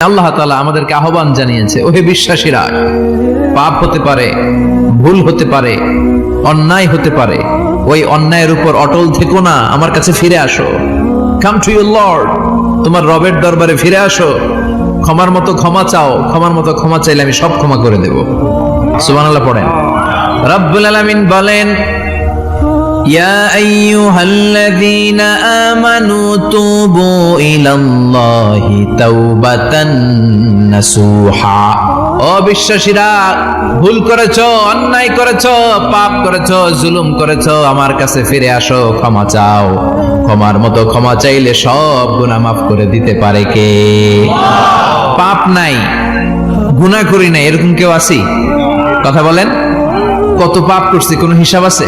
আল্লাহ তালা আমাদেরকে আহ্বান জানিয়েছে, ওহে বিশ্বাসীরা, পাপ হতে পারে, ভুল হতে পারে, অন্যায় হতে পারে, ওই অন্যায়ের উপর অটল থেকো না, আমার কাছে ফিরে আসো। কাম টু ইউর লর্ড তোমার রবের দরবারে ফিরে আসো। ক্ষমার মতো ক্ষমা চাও, ক্ষমার মতো ক্ষমা চাইলে আমি সব ক্ষমা করে দেব। সুবহানাল্লাহ পড়েন। রব্বুল আলামিন বলেন يا أيها الذين آمنوا توبوا إلى الله توبة نصوحا ও বিশ্বাসীরা ভুল করেছো অন্যায় করেছো পাপ করেছো জুলুম করেছো আমার কাছে ফিরে আসো ক্ষমা চাও ক্ষমার মতো ক্ষমা চাইলে সব গুনাহ মাফ করে দিতে পারে কে পাপ নাই গুনাহ করি নাই এরকম কেউ আছি কথা বলেন কত পাপ করছি কোনো হিসাব আছে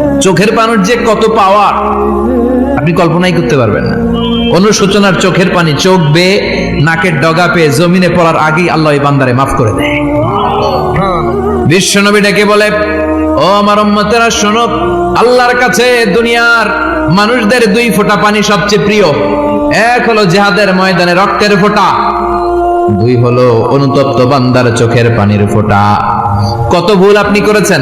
চোখের পানির যে কত পাওয়ার আপনি কল্পনাই করতে পারবেন না। অনুশোচনার চোখের পানি, চোখ বেয়ে নাকের ডগা পেয়ে জমিনে পড়ার আগেই আল্লাহ বান্দারে মাফ করে দেয়। বিশ্বনবী ডেকে বলে, ও আমার উম্মতেরা, শোনো, আল্লাহর কাছে দুনিয়ার মানুষদের দুই ফোঁটা পানি সবচেয়ে প্রিয়। এক হলো জেহাদের ময়দানে রক্তের ফোঁটা, দুই হলো অনুতপ্ত বান্দার চোখের পানির ফোঁটা। কত ভুল আপনি করেছেন।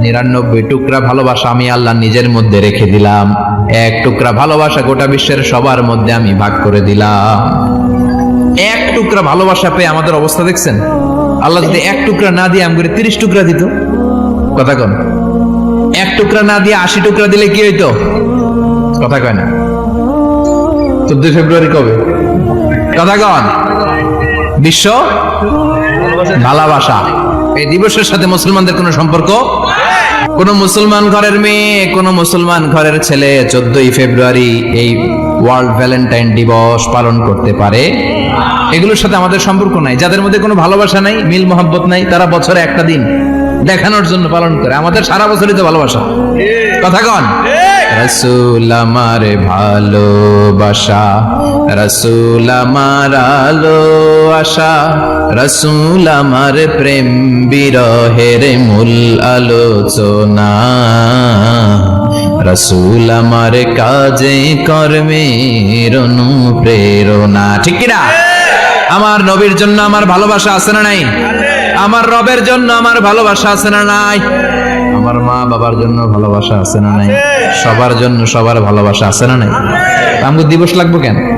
নিরানব্বই টুকরা ভালোবাসা আমি আল্লাহ নিজের মধ্যে রেখে দিলাম। এক টুকরা ভালোবাসা গোটা বিশ্বের সবার মধ্যে আমি ভাগ করে দিলাম। এক টুকরা ভালোবাসা পেয়ে আমাদের অবস্থা দেখছেন? আল্লাহ যদি এক টুকরা না দিয়ে আমগুলো তিরিশ টুকরা দিত, কথা কন। এক টুকরা না দিয়ে আশি টুকরা দিলে কি হইতো? কথা কয় না। চোদ্দই ফেব্রুয়ারি কবে? কথা কন। বিশ্ব ভালোবাসা। এই দিবসের সাথে মুসলমানদের কোনো সম্পর্ক কোন মুসলমান ঘরের মেয়ে কোন মুসলমান ঘরের ছেলে চোদ্দই ফেব্রুয়ারি এই ওয়ার্ল্ড ভ্যালেন্টাইন দিবস পালন করতে পারে। এগুলোর সাথে আমাদের সম্পর্ক নাই। যাদের মধ্যে কোনো ভালোবাসা নাই মিল মোহাব্বত নাই তারা বছরে একটা দিন দেখানোর জন্য পালন করে। আমাদের সারা বছরই তো ভালোবাসা। কথা কন? রসুল আমার ভালোবাসা। রসুল আমার আলো, আশা। রসুল আমার প্রেম, বিরহের মূল আলোচনা। রসুল আমার কাজে, কর্মের অনুপ্রেরণা। ঠিক কিনা আমার নবীর জন্য আমার ভালোবাসা আছে না নাই? আমার রবের জন্য আমার ভালোবাসা আছে না নাই? আমার মা বাবার জন্য ভালোবাসা আছে না নাই? সবার জন্য সবার ভালোবাসা আছে না নাই? আমাকে দিবস লাগবো কেন?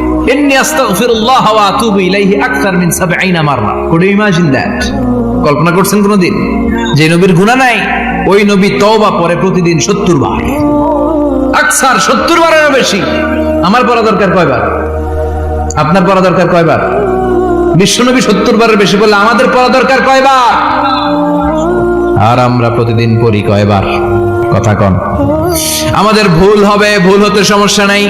আস্তাগফিরুল্লাহ ওয়া আতুবু ইলাইহি মিন 70 মাররা। Could imagine that. কল্পনা করছেন যে নবীর গুনাহ নাই, ওই নবী তওবা পরে প্রতিদিন 70 বার। আকসার 70 বারেরও বেশি। আমার পড়া দরকার কয়বার? আপনার পড়া দরকার কয়বার? বিশ্বনবী সত্তর বারের বেশি বললে আমাদের পড়া দরকার কয়বার? আর আমরা প্রতিদিন পড়ি কয়বার? কথা কন। আমাদের ভুল হবে, ভুল হতে সমস্যা নাই।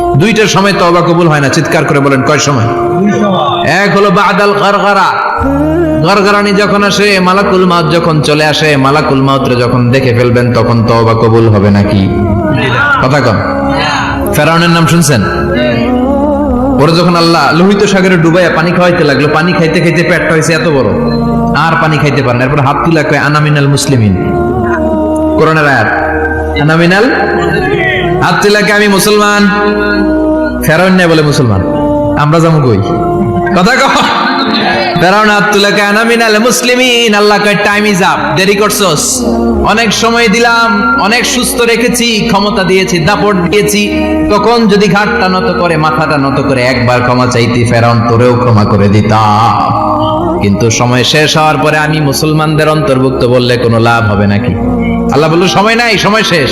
দুইটার সময় তবা কবুল হয় না, চিৎকার করে বলেন, কয় সময়? এক হলো বাদাল গারগারা। গরগরানি যখন আসে, মালাকুল মাউত যখন চলে আসে, মালাকুল মাউতরে যখন দেখে ফেলবেন, তখন তওবা কবুল হবে নাকি? কথা কম ফেরাউনের নাম শুনছেন? ওরা যখন আল্লাহ লোহিত সাগরে ডুবাইয়া পানি খাওয়াইতে লাগল, পানি খাইতে খাইতে পেটটা হয়েছে এত বড়। আর পানি খাইতে পারে না। এরপর হাত তুলা কয় আনামিনাল মুসলিমিন। কোরআনের আয়াত আনামিনাল হাত তুলাকে আমি মুসলমান? ফেরাউন নেই বলে মুসলমান। আমরা যাব কই? কথা কহ ফেরাউন মুসলিমিন, আল্লাহ কয় টাইম ইজ আপ দেরি করছস। অনেক সময় দিলাম, অনেক সুস্থ রেখেছি, ক্ষমতা দিয়েছি, দাপট দিয়েছি। তখন যদি ঘাটটা নত করে, মাথাটা নত করে, একবার ক্ষমা চাইতি, ফেরাউন তোরেও ক্ষমা করে দিতাম কিন্তু সময় শেষ হওয়ার পরে আমি মুসলমানদের অন্তর্ভুক্ত বললে কোনো লাভ হবে নাকি? আল্লাহ বলল, সময় নাই, সময় শেষ।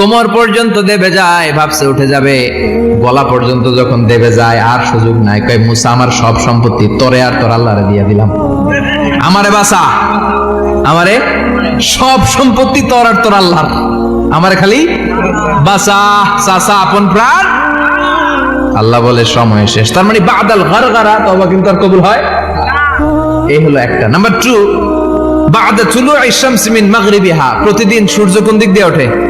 কোমর পর্যন্ত দেবে যায়, ভাবছে উঠে যাবে। গলা পর্যন্ত যখন দেবে যায়, আর সুযোগ নাই। কয়, মুসা, আমার সব সম্পত্তি তোরে আর তোর আল্লাহরে দিয়ে দিলাম। আমারে বাসা আমারে সব সম্পত্তি তোর আর তোর আল্লাহর। আমারে খালি বাসা চাচা, আপন প্রাণ। আল্লাহ বলে, সময় শেষ। তার মানে বাদাল ঘর গারা তবা কিন্তু আর কবুল হয় এই হলো একটা। নাম্বার টু বাদা চুলু ইশামসি মিন মাগরিবিহা। প্রতিদিন সূর্য কোন দিক দিয়ে ওঠে?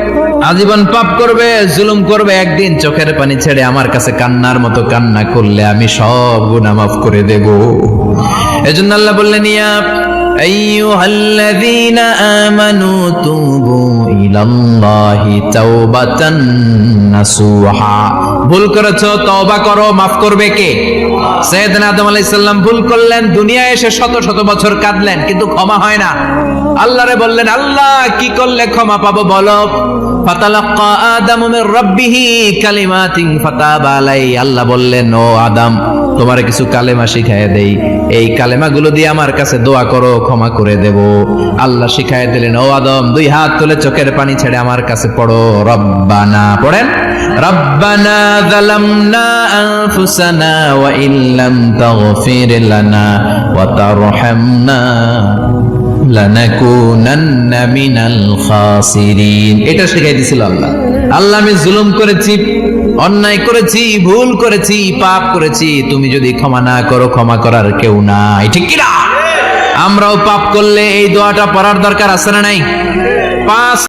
আজীবন পাপ করবে, জুলুম করবে, একদিন চোখের পানি ছেড়ে আমার কাছে কান্নার মতো কান্না করলে আমি সব গুণা মাফ করে দেব। এজন্য আল্লাহ বললেন, ইয়া أيها الذين آمنوا توبوا إلى الله توبة نصوحا ভুল করেছো তওবা করো মাফ করবে কে সৈয়দনা আদম আলাইহিস সালাম ভুল করলেন দুনিয়ায় এসে শত শত বছর কাঁদলেন কিন্তু ক্ষমা হয় না আল্লাহরে বললেন আল্লাহ কি করলে ক্ষমা পাবো বলো ফাতালাক্কা আদামু মির রাব্বিহি কালিমাতিন ফাতাবা আলাই আল্লাহ বললেন ও আদম তোমারে কিছু কালেমা শিখায় দেই এই কালেমাগুলো দিয়ে আমার কাছে দোয়া করো, ক্ষমা করে দেব। আল্লাহ শিখায় দিলেন, ও আদম, দুই হাত তুলে চোখের পানি ছেড়ে আমার কাছে পড়ো। রব্বানা, পড়েন? রব্বানা যালামনা আনফুসানা ওয়া ইল্লাম তাগফির লানা ওয়া তারহামনা। লানাকুনান্না এটা শিখাই দিছিল আল্লাহ। আল্লাহ আমি জুলুম করেছি, অন্যায় করেছি, ভুল করেছি, পাপ করেছি। তুমি যদি ক্ষমা না করো, ক্ষমা করার কেউ নাই। ঠিক কিনা? আমরাও পাপ করলে এই দোয়াটা পড়ার দরকার আছে না নাই? পাঁচ